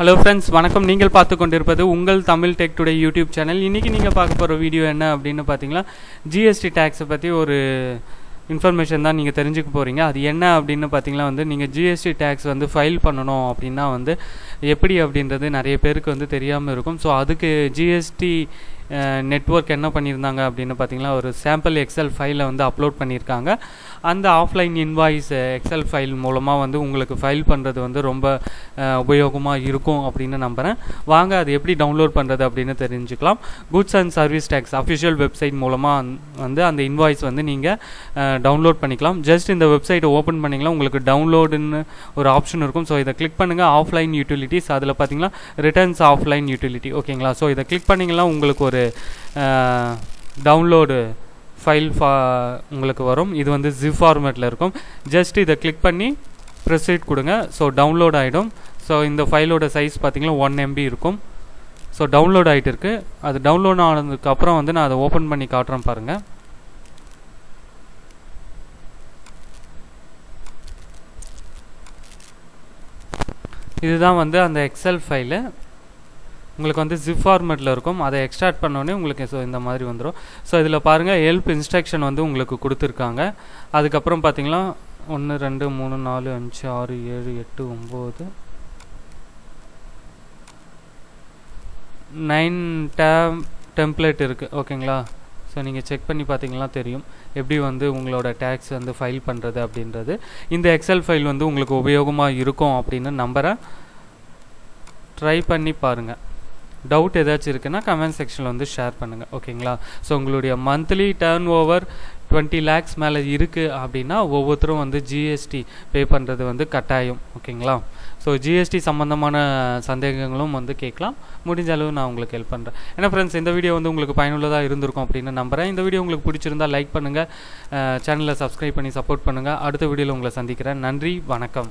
Hello friends வணக்கம். நீங்கள் பார்த்து கொண்டிருப்பது உங்கள் Tamil tech today YouTube channel இன்றைக்கி நீங்கள் பார்க்க போகிற வீடியோ என்ன அப்படின்னு பார்த்தீங்கன்னா ஜிஎஸ்டி டேக்ஸை பற்றி ஒரு இன்ஃபர்மேஷன் தான் நீங்கள் தெரிஞ்சுக்க போகிறீங்க அது என்ன அப்படின்னு பார்த்தீங்கன்னா வந்து நீங்கள் ஜிஎஸ்டி டேக்ஸ் வந்து ஃபைல் பண்ணணும் அப்படின்னா வந்து எப்படி அப்படின்றது நிறைய பேருக்கு வந்து தெரியாமல் இருக்கும். ஸோ அதுக்கு ஜிஎஸ்டி நெட்ஒர்க் என்ன பண்ணியிருந்தாங்க அப்படின்னு பார்த்தீங்கன்னா ஒரு சாம்பிள் எக்ஸல் ஃபைலை வந்து அப்லோட் பண்ணியிருக்காங்க. அந்த ஆஃப்லைன் இன்வாய்ஸ் எக்ஸல் ஃபைல் மூலமாக வந்து உங்களுக்கு ஃபைல் பண்ணுறது வந்து ரொம்ப உபயோகமாக இருக்கும் அப்படின்னு நம்புகிறேன் வாங்க அது எப்படி டவுன்லோட் பண்ணுறது அப்படின்னு தெரிஞ்சுக்கலாம். Goods and service tax official website மூலமாக வந்து அந்த இன்வாய்ஸ் வந்து நீங்கள் டவுன்லோட் பண்ணிக்கலாம். ஜஸ்ட் இந்த வெப்சைட்டை ஓப்பன் பண்ணிக்கலாம் உங்களுக்கு டவுன்லோடுன்னு ஒரு ஆப்ஷன் இருக்கும். ஸோ இதை கிளிக் பண்ணுங்கள் ஆஃப்லைன் யூட்டிலிட்டிஸ் அதில் பார்த்தீங்கன்னா ரிட்டர்ன்ஸ் ஆஃப்லைன் யூட்டிலிட்டி ஓகேங்களா ஸோ இதை கிளிக் பண்ணிங்கன்னா உங்களுக்கு ஒரு டவுன்லோடு ஃபைல் ஃபா உங்களுக்கு வரும். இது வந்து ஜிப் ஃபார்மேட்டில் இருக்கும். ஜஸ்ட் இதை கிளிக் பண்ணி ப்ரெசீட் கொடுங்க. ஸோ டவுன்லோட் ஆகிடும் ஸோ இந்த ஃபைலோட சைஸ் பார்த்திங்கன்னா ஒன் எம்பி இருக்கும். ஸோ டவுன்லோட் ஆகிட்டு இருக்கு. அது டவுன்லோட் ஆனதுக்கப்புறம் வந்து நான் அதை ஓப்பன் பண்ணி காட்டுறேன் பாருங்கள் இதுதான் வந்து அந்த எக்ஸல் ஃபைலு உங்களுக்கு வந்து ஜிப் ஃபார்மேட்டில் இருக்கும். அதை எக்ஸ்ட்ராக்ட் பண்ணோடனே உங்களுக்கு ஸோ இந்த மாதிரி வந்துடும் ஸோ இதில் பாருங்கள் ஹெல்ப் இன்ஸ்ட்ரக்ஷன் வந்து உங்களுக்கு கொடுத்துருக்காங்க. அதுக்கப்புறம் பார்த்தீங்கன்னா ஒன்று ரெண்டு மூணு நாலு அஞ்சு ஆறு ஏழு எட்டு ஒம்பது நைன் டேம் டெம்ப்ளேட் இருக்குது ஓகேங்களா? ஸோ நீங்கள் செக் பண்ணி பார்த்தீங்கன்னா தெரியும். எப்படி வந்து உங்களோட டேக்ஸ் வந்து ஃபைல் பண்ணுறது அப்படின்றது. இந்த எக்ஸல் ஃபைல் வந்து உங்களுக்கு உபயோகமாக இருக்கும் அப்படின்னு நம்புகிறேன் ட்ரை பண்ணி பாருங்கள் டவுட் ஏதாச்சும் இருக்குன்னா கமெண்ட் செக்ஷனில் வந்து ஷேர் பண்ணுங்கள் ஓகேங்களா ஸோ உங்களுடைய monthly turnover twenty lakhs மேலே இருக்குது அப்படின்னா ஒவ்வொருத்தரும் வந்து ஜிஎஸ்டி பே பண்ணுறது வந்து கட்டாயம். ஓகேங்களா ஸோ ஜிஎஸ்டி சம்மந்தமான சந்தேகங்களும் வந்து கேட்கலாம். முடிஞ்ச அளவு நான் உங்களுக்கு ஹெல்ப் பண்ணுறேன் ஏன்னா ஃப்ரெண்ட்ஸ் இந்த வீடியோ வந்து உங்களுக்கு பயனுள்ளதாக இருந்திருக்கும் அப்படின்னு நம்புகிறேன் இந்த வீடியோ உங்களுக்கு பிடிச்சிருந்தா லைக் பண்ணுங்கள் சேனலை சப்ஸ்கிரைப் பண்ணி சப்போர்ட் பண்ணுங்கள் அடுத்த வீடியோவில் உங்களை சந்திக்கிறேன். நன்றி. வணக்கம்.